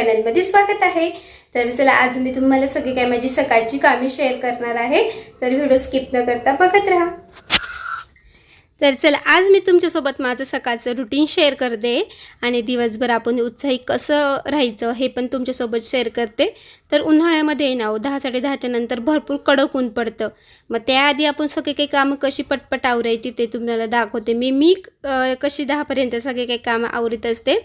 चॅनलमध्ये स्वागत आहे. तर चला आज मी तुम्हाला सगळी काय माझी सकाळची कामे शेअर करणार आहे. तर व्हिडिओ स्किप न करता बघत राहा. तर चला आज मी तुमच्यासोबत माझं सकाळचं रुटीन शेअर करते आणि दिवसभर आपण उत्साही कसं राहायचं हे पण तुमच्यासोबत शेअर करते. तर उन्हाळ्यामध्ये ना हो, दहा साडे दहाच्या नंतर भरपूर कडक ऊन पडतं. मग त्याआधी आपण सगळे काही कामं कशी पटपट आवरायची ते तुम्हाला दाखवते. मी मी कशी दहापर्यंत सगळे काही कामं आवरत असते.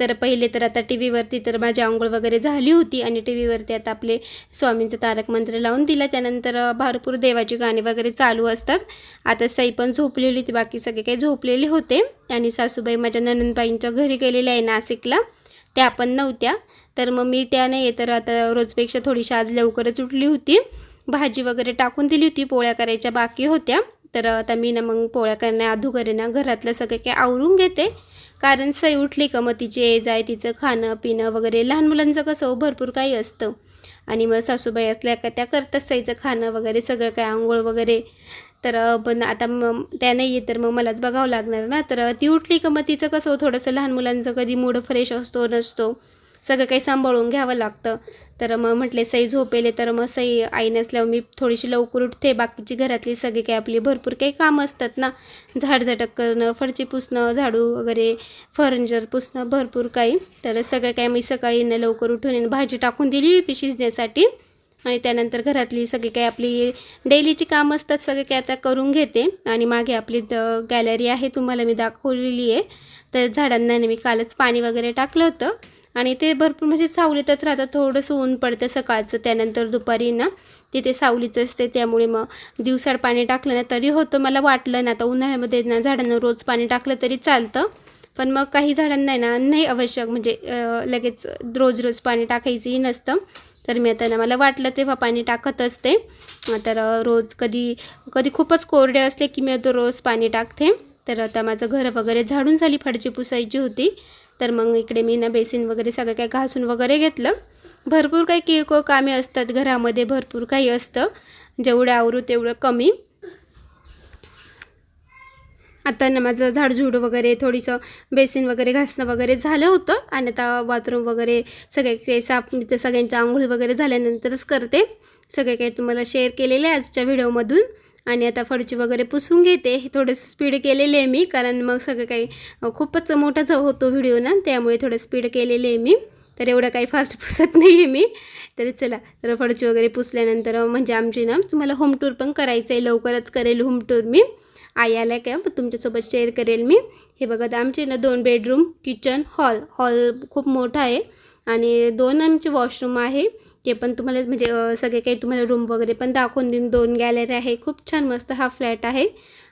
तर पहिले तर आता टी व्हीवरती तर माझी आंघोळ वगैरे झाली होती आणि टी व्हीवरती आता आपले स्वामींचं तारक मंत्र लावून दिलं. त्यानंतर भरपूर देवाची गाणी वगैरे चालू असतात. आता सई पण झोपलेली होती. बाकी सगळे काही झोपलेले होते. आणि सासूबाई माझ्या ननंदबाईंच्या घरी गेलेल्या आहे नाशिकला. त्या पण नव्हत्या. तर मग मी त्या नाही तर आता रोजपेक्षा थोडीशी आज लवकरच उठली होती. भाजी वगैरे टाकून दिली होती पोळ्या करायच्या बाकी होत्या. तर आता मी ना मग पोळ्या करण्या अधुगरे ना घरातलं सगळं काही आवरून घेते. कारण सई उठली का मग तिची ये जाय तिचं खाणं पिणं वगैरे लहान मुलांचं कसं हो, भरपूर काही असतं. आणि मग सासूबाई असल्या का त्या करतात सईचं खाणं वगैरे सगळं काय आंघोळ वगैरे. तर पण आता मग त्या नाही आहे तर मग मलाच बघावं लागणार ना. तर ती उठली का मग तिचं कसं हो, थोडंसं लहान मुलांचं कधी मूड फ्रेश असतो नसतो. सगळं काही सांभाळून घ्यावं लागतं. तर मग म्हटले सई झोपेले. तर मग सई आई नसल्यावर मी थोडीशी लवकर उठते. बाकीची घरातली सगळी काही आपली भरपूर काही कामं असतात ना. झाडझटक करणं फरची पुसणं झाडू वगैरे फर्निचर पुसणं भरपूर काही. तर सगळं काही मी सकाळी न लवकर उठून येणं भाजी टाकून दिली होती शिजण्यासाठी. आणि त्यानंतर घरातली सगळी काही आपली डेलीची कामं असतात सगळे काही आता करून घेते. आणि मागे आपली ज गॅलरी आहे तुम्हाला मी दाखवलेली आहे. तर झाडांना मी कालच पाणी वगैरे टाकलं होतं. आणि ते भरपूर म्हणजे सावलीतच राहतं थोडंसं ऊन पडतं सकाळचं त्यानंतर दुपारी ना तिथे सावलीच असते त्यामुळे मग दिवसाड पाणी टाकलं ना तरी होतं. मला वाटलं ना आता उन्हाळ्यामध्ये ना झाडांना रोज पाणी टाकलं तरी चालतं पण मग काही झाडांना ना नाही आवश्यक. म्हणजे लगेच रोज रोज पाणी टाकायचंही नसतं. तर मी आता ना मला वाटलं तेव्हा पाणी टाकत असते. तर रोज कधी कधी खूपच कोरडे असले की मी आता रोज पाणी टाकते. तर आता माझं घर वगैरे झाडून झाली फडची पुसायची होती. तर मग इकडे मी ना बेसिन वगैरे सगळं काही घासून वगैरे घेतलं. भरपूर काही किळकोळ कामे असतात घरामध्ये भरपूर काही असतं. जेवढं आवरू तेवढं कमी. आता ना माझं झाडझूड वगैरे थोडीसं बेसिन वगैरे घासणं वगैरे झालं होतं आणि आता बाथरूम वगैरे सगळे काही साफ मी तर सगळ्यांच्या आंघोळी वगैरे झाल्यानंतरच करते. सगळे काही तुम्हाला शेअर केलेले आजच्या व्हिडिओमधून. आणि आता फडची वगैरे पुसून घेते. हे थोडंसं स्पीड केलेले आहे मी कारण मग सगळं काही खूपच मोठाच होतो व्हिडिओ ना त्यामुळे थोडं स्पीड केलेले आहे मी. तर एवढं काही फास्ट पुसत नाही आहे मी. तरी चला तर फडची वगैरे पुसल्यानंतर म्हणजे आमची ना तुम्हाला होम टूर पण करायचं आहे लवकरच करेल होम टूर मी. आई आल्या का मग तुमच्यासोबत शेअर करेल मी. हे बघा आमचे ना दोन बेडरूम किचन हॉल हॉल खूप मोठा आहे. आणि दोन आमचे वॉशरूम आहे. ते पण तुम्हाला म्हणजे सगळे काही तुम्हाला रूम वगैरे पण दाखवून देईन. दोन गॅलरी आहे. खूप छान मस्त हा फ्लॅट आहे.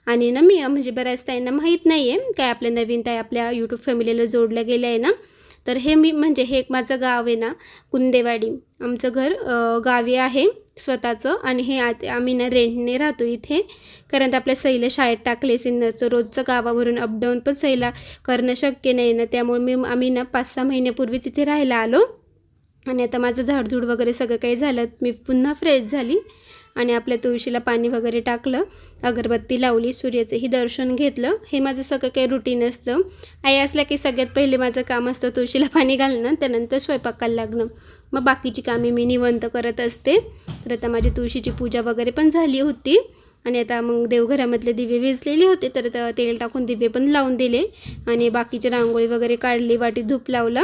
आणि ना मी म्हणजे बऱ्याच ताईंना माहीत नाही आहे काय आपल्या नवीन ताई आपल्या यूट्यूब फॅमिलीला जोडल्या गेल्या आहे ना. तर हे मी म्हणजे हे एक माझं गाव आहे ना कुंदेवाडी. आमचं घर गावी आहे स्वतःचं आणि हे आत आम्ही ना रेंटने राहतो इथे. कारण आपल्या सईला शाळेत टाकले सिन्नरचं रोजचं गावावरून अपडाऊन पण सईला करणं शक्य नाही ना. त्यामुळे मी आम्ही ना पाच सहा महिन्यापूर्वी तिथे राहायला आलो. आणि आता माझं झाडझूड वगैरे सगळं काही झालं मी पुन्हा फ्रेश झाली. आणि आपल्या तुळशीला पाणी वगैरे टाकलं अगरबत्ती लावली सूर्याचंही दर्शन घेतलं. हे माझं सगळं काही रुटीन असतं. आई असल्या की सगळ्यात पहिले माझं काम असतं तुळशीला पाणी घालणं त्यानंतर स्वयंपाकाला लागणं. मग बाकीची कामे मी निवंत करत असते. तर आता माझी तुळशीची पूजा वगैरे पण झाली होती. आणि आता मग देवघरामधले दिवे विजलेले होते तर तेल टाकून दिवे पण लावून दिले. आणि बाकीची रांगोळी वगैरे काढली वाटी धूप लावला.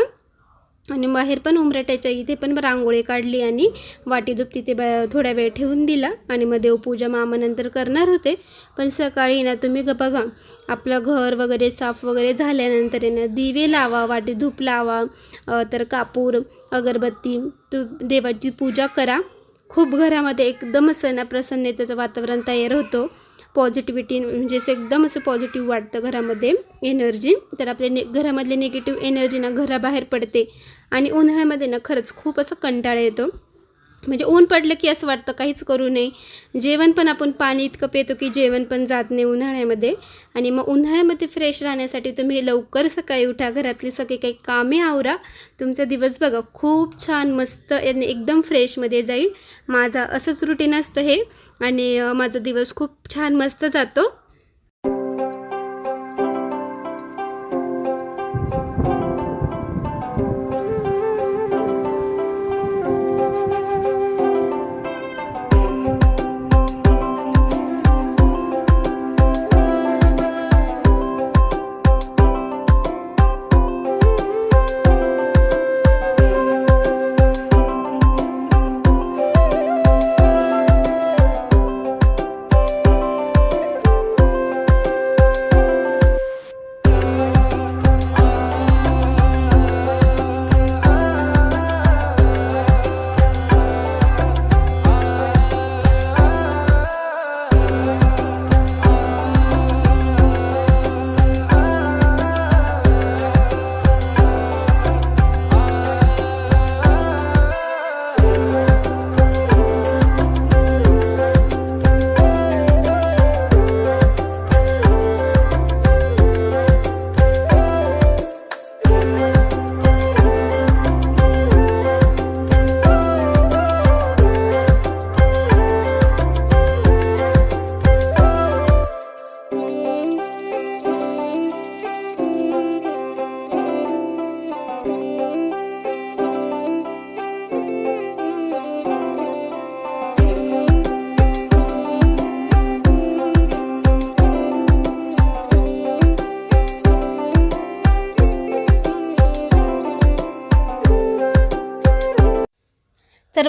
आणि बाहेर पण उमराट्याच्या इथे पण रांगोळी काढली आणि वाटीधूप तिथे ब थोडा वेळ ठेवून दिला. आणि मग देवपूजा मामानंतर करणार होते. पण सकाळी ना तुम्ही ग बघा आपलं घर वगैरे साफ वगैरे झाल्यानंतर ना दिवे लावा वाटी धूप लावा तर कापूर अगरबत्ती तू देवाची पूजा करा. खूप घरामध्ये एकदम असं ना प्रसन्नतेचं वातावरण तयार होतं. पॉझिटिव्हिटी म्हणजे असं एकदम असं पॉझिटिव्ह वाटतं घरामध्ये एनर्जी तर आपल्या ने घरामधली निगेटिव्ह एनर्जी ना घराबाहेर पडते. आणि उन्हाळ्यामध्ये ना खरंच खूप असं कंटाळा येतो. म्हणजे ऊन पडलं की असं वाटतं काहीच करू नये. जेवण पण आपण पाणी इतकं पितो की जेवण पण जात नाही उन्हाळ्यामध्ये. आणि मग उन्हाळ्यामध्ये फ्रेश राहण्यासाठी तुम्ही लवकर सकाळी उठा घरातली सगळी काही कामे आवरा. तुमचा दिवस बघा खूप छान मस्त आणि एकदम फ्रेशमध्ये जाईल. माझा असंच रुटीन असतं हे. आणि माझा दिवस खूप छान मस्त जातो.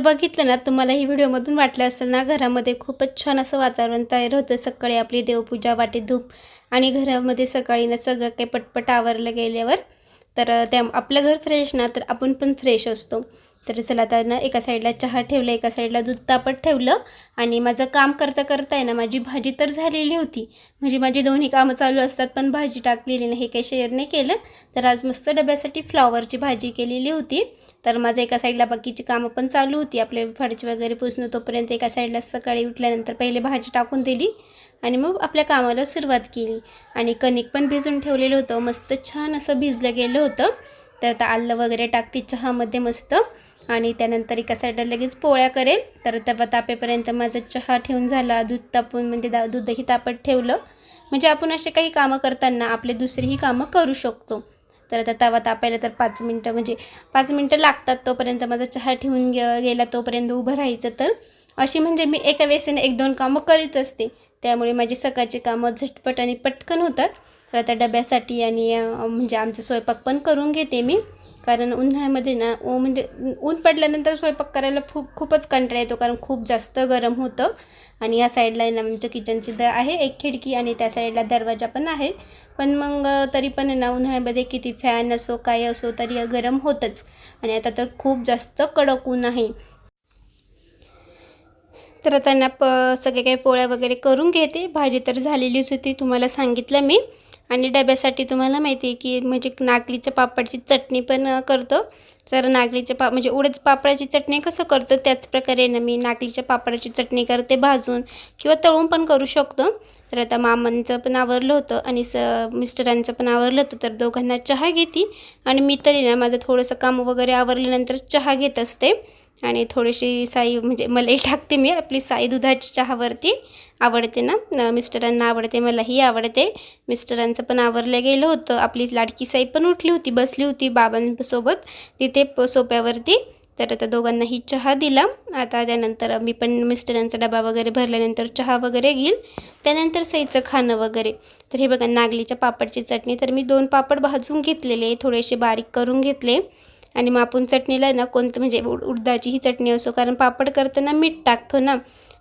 बघितलं ना तुम्हाला ही व्हिडिओमधून वाटलं असेल ना घरामध्ये खूपच छान असं वातावरण तयार होतं. सकाळी आपली देवपूजा वाटी धूप आणि घरामध्ये सकाळी ना सगळं काही पटपट आवरलं गेल्यावर तर त्या आपलं घर फ्रेश ना तर आपण पण फ्रेश असतो. तर चला आता ना एका साईडला चहा ठेवलं एका साईडला दूध तापत ठेवलं आणि माझं काम करता करता आहे ना माझी भाजी तर झालेली होती. म्हणजे माझी दोन्ही कामं चालू असतात पण भाजी टाकलेली नाही हे काही शेअर नाही केलं. तर आज मस्त डब्यासाठी फ्लॉवरची भाजी केलेली होती. तर माझं एका साईडला बाकीची कामं पण चालू होती. आपले फडची वगैरे पुसणं तोपर्यंत एका साईडला सकाळी उठल्यानंतर पहिले भाजी टाकून दिली आणि मग आपल्या कामाला सुरुवात केली. आणि कणिक पण भिजून ठेवलेलं होतं. मस्त छान असं भिजलं गेलं होतं. तर आता आलं वगैरे टाकते चहामध्ये मस्त. आणि त्यानंतर एका साईडला लगेच पोळ्या करेल. तर तवा तापेपर्यंत माझा चहा ठेवून झाला. दूध तापून म्हणजे दा दूधही तापत ठेवलं. म्हणजे आपण असे काही कामं करताना आपले दुसरीही कामं करू शकतो. तर आता तवा तापायला तर पाच मिनटं म्हणजे पाच मिनटं लागतात तोपर्यंत माझा चहा ठेवून गे गेला तोपर्यंत उभं राहायचं तर. अशी म्हणजे मी एका वेळेसने एक दोन कामं करीत असते. त्यामुळे माझी सकाळची कामं झटपट आणि पटकन होतात. तर आता डब्यासाठी आणि म्हणजे आमचा स्वयंपाक पण करून घेते मी. कारण उन्हाळ्यामध्ये ना म्हणजे ऊन पडल्यानंतर स्वयंपाक करायला खूप खूपच कंटाळा येतो. कारण खूप जास्त गरम होतं. आणि या साईडला आहे ना आमचं किचनची द आहे. एक खिडकी आणि त्या साईडला दरवाजा पण आहे. पण मग तरी पण ना उन्हाळ्यामध्ये किती फॅन असो काय असो तरी गरम होतंच. आणि आता तर खूप जास्त कडक ऊन आहे. तर त्यांना प सगळे काही पोळ्या वगैरे करून घेते. भाजी तर झालेलीच होती तुम्हाला सांगितलं मी. आणि डब्यासाठी तुम्हाला माहिती आहे की म्हणजे नागलीच्या पापडची चटणी पण करतो. तर नागलीच्या पा म्हणजे उडद पापडाची चटणी कसं करतो त्याच प्रकारे ना मी नागलीच्या पापडाची चटणी करते भाजून किंवा तळून पण करू शकतो. तर आता मामांचं पण आवरलं होतं आणि स मिस्टरांचं पण आवरलं होतं तर दोघांना चहा घेते. आणि मी तरी ना माझं थोडंसं काम वगैरे आवरल्यानंतर चहा घेत असते. आणि थोडीशी साई म्हणजे मलाही टाकते मी आपली साई दुधाची चहावरती. आवडते ना मिस्टरांना आवडते मलाही आवडते. मिस्टरांचं पण आवरलं गेलं होतं. आपली लाडकी साई पण उठली होती बसली होती बाबांसोबत तिथे प सोप्यावरती. तर आता दोघांनाही चहा दिला. आता त्यानंतर मी पण मिस्टरांचा डबा वगैरे भरल्यानंतर चहा वगैरे घेईल. त्यानंतर सईचं खाणं वगैरे. तर हे बघा नागलीच्या पापडची चटणी. तर मी दोन पापड भाजून घेतलेले थोडेसे बारीक करून घेतले. आणि मग आपण चटणीला ना कोणतं म्हणजे उडदाची ही चटणी असो कारण पापड करताना मीठ टाकतो ना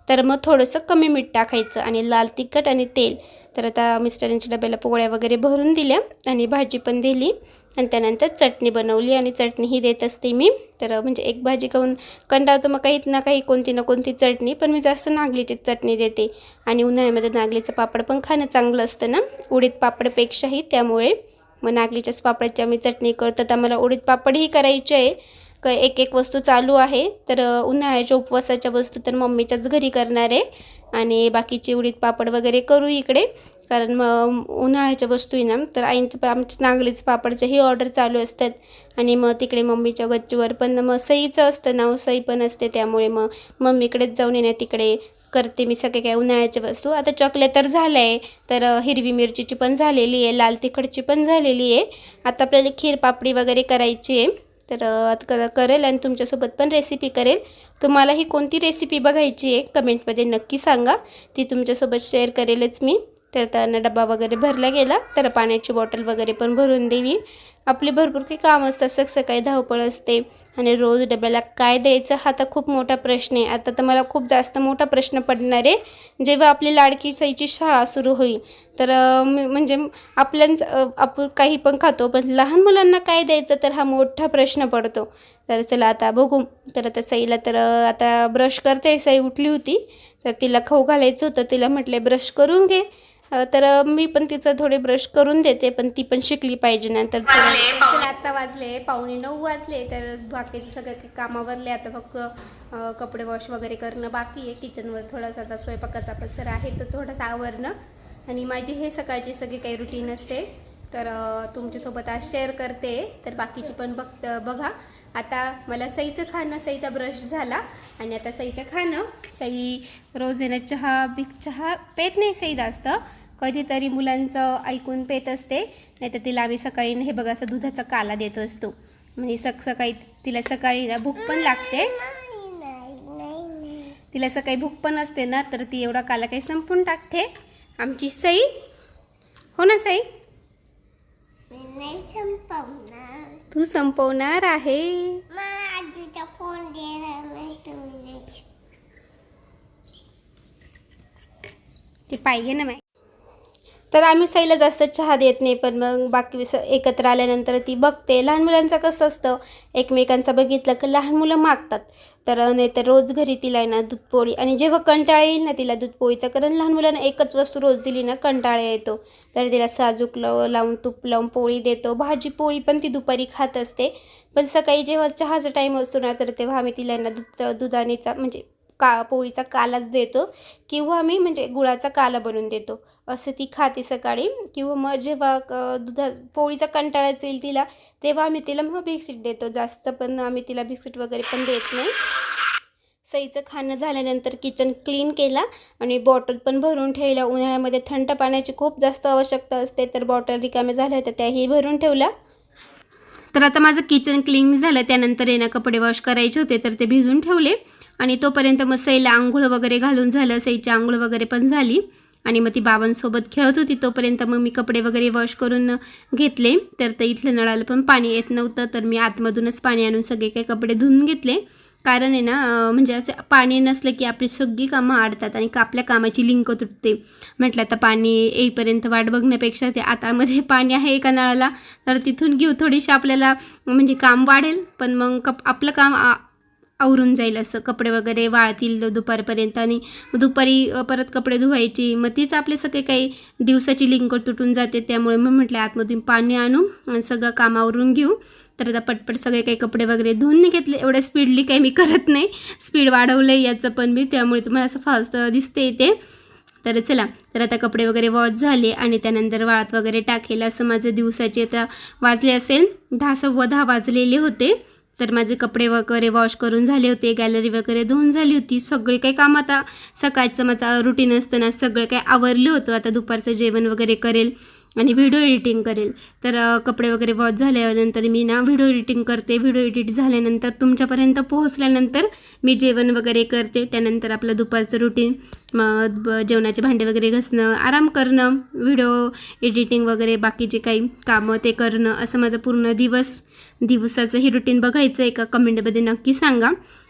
तर मग थोडंसं कमी मीठ टाकायचं आणि लाल तिखट आणि तेल. तर आता मिस्टरांच्या डब्याला पोळ्या वगैरे भरून दिल्या आणि भाजी पण दिली आणि त्यानंतर चटणी बनवली आणि चटणीही देत असते मी. तर म्हणजे एक भाजी खाऊन कंटाळतो मग काहीत ना काही कोणती ना कोणती चटणी पण मी जास्त नागलीची चटणी देते. आणि उन्हाळ्यामध्ये नागलीचं पापड पण खाणं चांगलं असतं ना उडीद पापडपेक्षाही त्यामुळे. मग नागलीच्याच पापडाची आम्ही चटणी करतो. तर आम्हाला उडीद पापडही करायचे आहे. क एक एक वस्तू चालू आहे. तर उन्हाळ्याच्या उपवासाच्या वस्तू तर मम्मीच्याच घरी करणार आहे. आणि बाकीचे उडीद पापड वगैरे करू इकडे. कारण मग उन्हाळ्याच्या वस्तू आहे ना तर आईंचं पण आमच्या पापडचं पापडच्याही ऑर्डर चालू असतात. आणि मग तिकडे मम्मीच्या गच्चीवर पण मग सईचं असतं नाव सई पण असते त्यामुळे मग मम्मीकडेच जाऊन येण्या तिकडे करते मी सगळे काय उन्हाळ्याच्या वस्तू. आता चॉकलेट तर झालं आहे तर हिरवी मिरचीची पण झालेली आहे लाल तिखटची पण झालेली आहे. आता आपल्याला खीर पापडी वगैरे करायची आहे तर आता करेल आणि तुमच्यासोबत पण रेसिपी करेल. तुम्हाला ही कोणती रेसिपी बघायची आहे कमेंटमध्ये नक्की सांगा. ती तुमच्यासोबत शेअर करेलच मी. तर त्यांना डबा वगैरे भरला गेला. तर पाण्याची बॉटल वगैरे पण भरून दिली. आपली भरपूर काही काम असतात. सक सकाळी धावपळ असते आणि रोज डब्याला काय द्यायचं हा तर खूप मोठा प्रश्न आहे. आता तर मला खूप जास्त मोठा प्रश्न पडणार आहे. जेव्हा आपली लाडकी सईची शाळा सुरू होईल. तर म्हणजे आपल्याच आपण काही पण खातो पण लहान मुलांना काय द्यायचं तर हा मोठा प्रश्न पडतो. तर चला आता बघू. तर आता सईला तर आता ब्रश करते. सई उठली होती. तर तिला खाऊ घालायचं होतं. तिला म्हटले ब्रश करून घे. तर मी पण तिचं थोडे ब्रश करून देते पण ती पण शिकली पाहिजे ना तर चला, आता वाजले पावणे नऊ वाजले तर बाकीचं सगळं काही कामावरले. आता फक्त कपडे वॉश वगैरे करणं बाकी आहे. किचनवर थोडासा आता स्वयंपाकाचा पसर आहे तो थोडासा आवरणं. आणि माझी हे सकाळची सगळी काही रुटीन असते. तर तुमच्यासोबत आज शेअर करते. तर बाकीची पण बघ बघा. आता मला सईचं खाणं सईचा ब्रश झाला. आणि आता सईचं खाणं सई रोज येणं चहा बिक चहा पेत नाही सई जास्त. कधीतरी मुलांचं ऐकून पेत असते नाहीतर तिला आम्ही सकाळी हे बघा असं दुधाचा काला देत असतो. म्हणजे सक सकाळी तिला सकाळी ना भूक पण लागते. तिला सकाळी भूक पण असते ना तर ती एवढा काला काही संपून टाकते. आमची सई. हो ना सई? संपवणार तू संपवणार आहे. फोन ते पाहिजे ना माय. तर आम्ही सईला जास्त चहा देत नाही पण मग बाकी स एकत्र आल्यानंतर ती बघते. लहान मुलांचं कसं असतं एकमेकांचं बघितलं की लहान मुलं मागतात. तर नाही तर रोज घरी तिला आहे ना दूधपोळी आणि जेव्हा कंटाळा येईल ना तिला दूधपोळीचा कारण लहान मुलांना एकच वस्तू रोज दिली ना कंटाळा येतो. तर तिला साजूक लाव लावून तूप लावून पोळी देतो. भाजी पोळी पण ती दुपारी खात असते. पण सकाळी जेव्हा चहाचा टाईम असतो ना तर तेव्हा आम्ही तिला ना दूध दुधानेचा म्हणजे का पोळीचा कालाच देतो किंवा आम्ही म्हणजे गुळाचा काला बनवून देतो. असं ती खाते सकाळी किंवा मग जेव्हा क- दुधा पोळीचा कंटाळा येईल तिला तेव्हा आम्ही तिला मग बिस्किट देतो. जास्त पण आम्ही तिला बिस्किट वगैरे पण देत नाही. सईचं खाणं झाल्यानंतर किचन क्लीन केला आणि बॉटल पण भरून ठेवल्या उन्हाळ्यामध्ये थंड पाण्याची खूप जास्त आवश्यकता असते तर बॉटल रिकाम्या झाल्या होत्या त्याही भरून ठेवल्या तर आता माझं किचन क्लीन झालं त्यानंतर येणं कपडे वॉश करायचे होते तर ते भिजून ठेवले. आणि तोपर्यंत मग सईला आंघोळ वगैरे घालून झालं सईची आंघोळ वगैरे पण झाली. आणि मग ती बाबांसोबत खेळत होती तोपर्यंत मग मी कपडे वगैरे वॉश करून घेतले. तर ते इथलं नळाला पण पाणी येत नव्हतं तर मी आतमधूनच पाणी आणून सगळे काही कपडे धुवून घेतले. कारण आहे ना म्हणजे असं पाणी नसलं की आपली सगळी कामं अडतात आणि आपल्या कामाची लिंक तुटते. म्हटलं आता पाणी येईपर्यंत वाट बघण्यापेक्षा ते आतामध्ये पाणी आहे एका नळाला तर तिथून घेऊ. थोडीशी आपल्याला म्हणजे काम वाढेल पण मग कप आपलं काम आवरून जाईल असं. कपडे वगैरे वाळतील दुपारपर्यंत आणि दुपारी परत कपडे धुवायची. मग तीच आपले सगळे काही दिवसाची लिंक तुटून जाते. त्यामुळे मग म्हटलं आतमधून पाणी आणू आणि सगळं कामावरून घेऊ. तर आता पटपट सगळे काही कपडे वगैरे धुवून घेतले. एवढ्या स्पीडली काही मी करत नाही. स्पीड वाढवलं आहे याचं पण मी. त्यामुळे तुम्हाला असं फास्ट दिसते ते तर चला. तर आता कपडे वगैरे वॉश झाले आणि त्यानंतर वाळत वगैरे टाकेल असं माझे दिवसाचे आता वाजले असेल. दहा सव्वा दहा वाजलेले होते. तर माझे कपडे वगैरे वॉश करून झाले होते गॅलरी वगैरे धुवून झाली होती. सगळे काही काम आता सकाळचं माझा रुटीन असताना सगळं काही आवरलं होतं. आता दुपारचं जेवण वगैरे करेल. आणि व्हिडिओ एडिटिंग करेल. तर कपडे वगैरे वॉश झाल्यानंतर मी ना व्हिडिओ एडिटिंग करते. व्हिडिओ एडिट झाल्यानंतर तुमच्यापर्यंत पोहोचल्यानंतर मी जेवण वगैरे करते. त्यानंतर आपलं दुपारचं रुटीन मग जेवणाचे भांडे वगैरे घासणं आराम करणं व्हिडिओ एडिटिंग वगैरे बाकीचे काही कामं ते करणं असं माझं पूर्ण दिवस दिवसाचं हे रुटीन बघायचं. आहे का कमेंटमध्ये नक्की सांगा.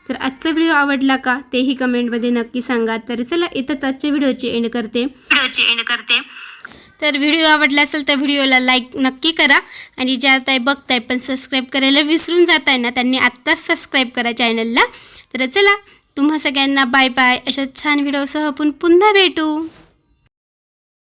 तर आजचा व्हिडिओ आवडला का? तेही कमेंटमध्ये नक्की सांगा. तर चला इथंच आजच्या व्हिडिओची एंड करते. व्हिडिओची एंड करते. तर व्हिडिओ आवडला असेल तर व्हिडिओला लाईक नक्की करा. आणि ज्या ताई बघताय पण सबस्क्राईब करायला विसरून जात आहे ना त्यांनी आत्ताच सबस्क्राईब करा चॅनलला तर चला तुम्हा सगळ्यांना बाय बाय अशा छान व्हिडिओसह आपण पुन्हा भेटू.